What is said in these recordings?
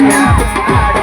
Yeah.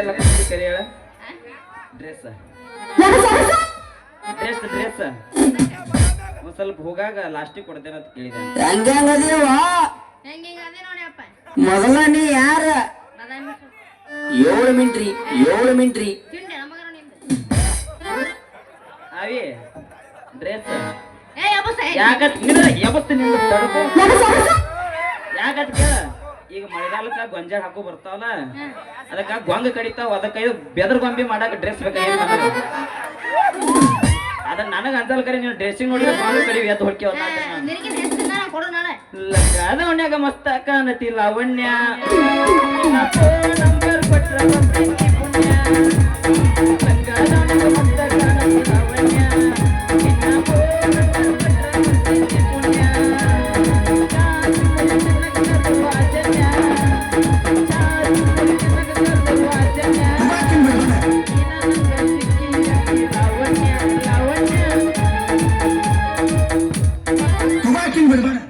ಎಲ್ಲ ಕೊಡ್ತಿ ಕರಿಯಳ ಡ್ರೆಸ್. Dress dress. ಒಂದ್ ಸ್ವಲ್ಪ ಹೋಗಾಗ ಲಾಸ್ಟಿಗೆ ಕೊಡ್ತೇನೆ ಅಂತ ಕೇಳಿದೆ. ಹಂಗಂಗದೀವ ಮೊದಲ ನೀ ಯಾರ? ಏಳು ಮಿಂಟ್ರಿ ಏಳು ಮಿಂಟ್ರಿ. ಅವಿ ಡ್ರೆಸ್. ಯಾಕತ್ನಿಂದ ಯಾಕತ್ ಕೇಳ? ಈಗ ಮಳೆಗಾಲಕ್ಕ ಗೊಂಜಾಳ ಹಾಕೋ ಬರ್ತಾವಲ್ಲ? ಅದಕ್ಕ ಗೊಂಗ ಕಡಿತಾವ ಅದಕ್ಕ ಬೆದರ್ ಗೊಂಬೆ ಮಾಡಾಕ ಡ್ರೆಸ್ ಬೇಕಾಗಿ ಅದ ನನಗ ಅಂತಲ್ ಕರಿ ನೀವು ಡ್ರೆಸ್ಸಿಂಗ್ ನೋಡಿ ಗೊಂಗ ಕಡಿವಿ ಎದ್ದು ಹೊಡ್ಕೆ ಅದ ಮಸ್ತ ಕಾಣತಿ ಲಾವಣ್ಯ ಪುಣ್ಯ ಲಾವಣ್ಯ 我的妈呀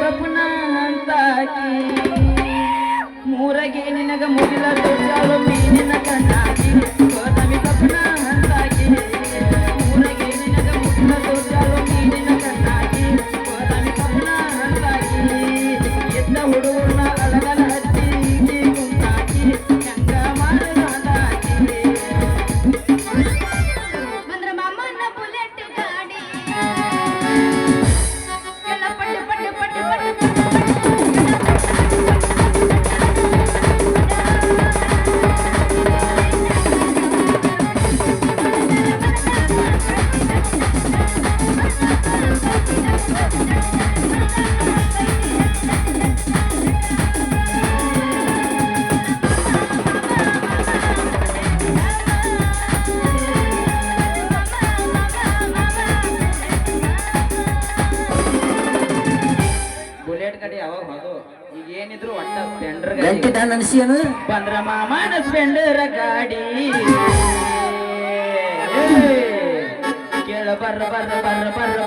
ಸಪುನ ಅಂತಾಕಿ ಮೂರಗೆ ನಿನಗ ಮುಗಿಲ ದೊಡ್ಡ ಮೀನಿನ ಕಣ್ಣಾಗಿ. ಏನ್ ಅನ್ಸಿಯನು ಬಂದ್ರ ಮಾಮನ ಸ್ಪೆಂಡರ ಗಾಡಿ ಕೇಳ ಬರ್ರ ಬರ್ರ ಬರ್ರ ಬರ್ರ.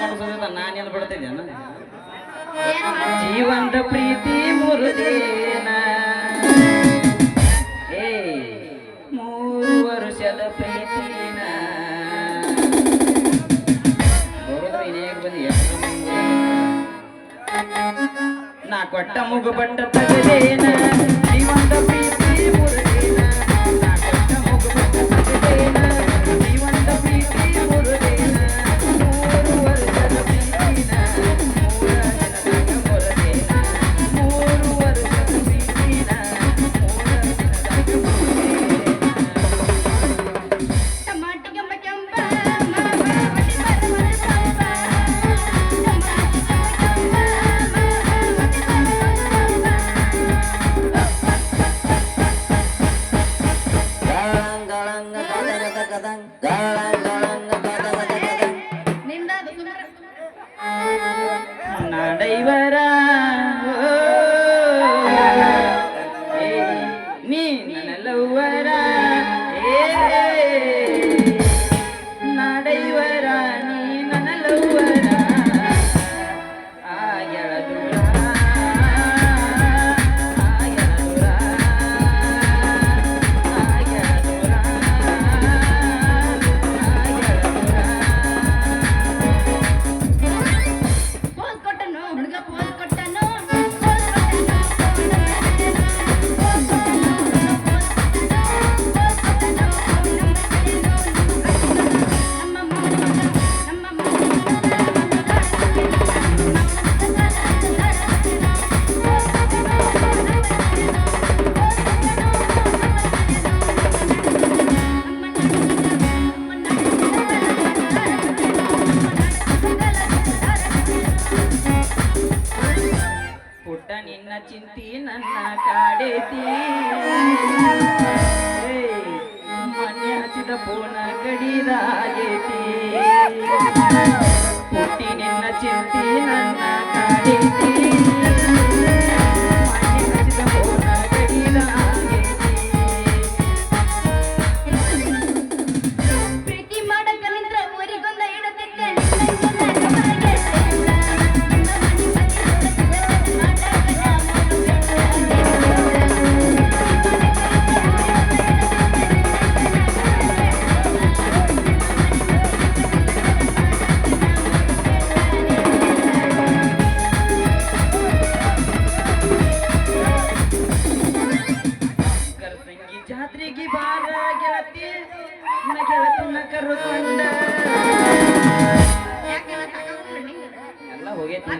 ಮಾಡಿಸೋದಿಲ್ಲ ನಾನೇನು ಬಿಡ್ತಿದ್ದೇನ? ಜೀವಂತ ಪ್ರೀತಿ ಮುರುದೇನ ಏ ಮೂರು ವರ್ಷದ ಪ್ರೀತಿನ. ಬರೋದ್ರ ಇನ್ಯಾಗ ಬಂದು ನಾ ಕೊಟ್ಟ ಮುಗು ಬಟ್ಟ ತಗದೇನ ಜೀವಂತ ಪ್ರೀತಿ ನಿನ್ನ ಚಿಂತಿ ನನ್ನ ಕಾಡೇತಿ ಮನೆ ಹಚ್ಚಿದ ಪೂರ್ಣ ಕಡಿದಾಗೇತಿ ಹುಟ್ಟಿ ನಿನ್ನ ಚಿಂತಿ ನನ್ನ ಕಾಡೇತಿ ಗೆಳತಿನ ಕರುಕೊಂಡ ಎಲ್ಲ ಹೋಗೈತಿ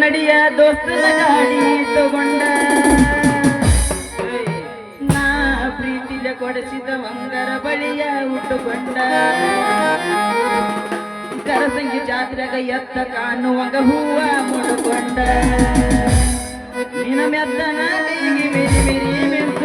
ನಡಿಯ ದೋಸ್ತನ ಗಾಡಿ ತಗೊಂಡ. ನಾ ಪ್ರೀತಿಯ ಕೊಡಿಸಿದ ಮಂಗರ ಬಳಿಯ ಉಟ್ಟುಕೊಂಡ. ಕರಸಂಗಿ ಜಾತ್ರೆಗ ಎತ್ತ ಕಾಣುವಾಗ ಹೂವ ಮುಡುಕೊಂಡ ನಿನ ಮೆದ್ದನ ಕೈಗೆ ಮಿರಿ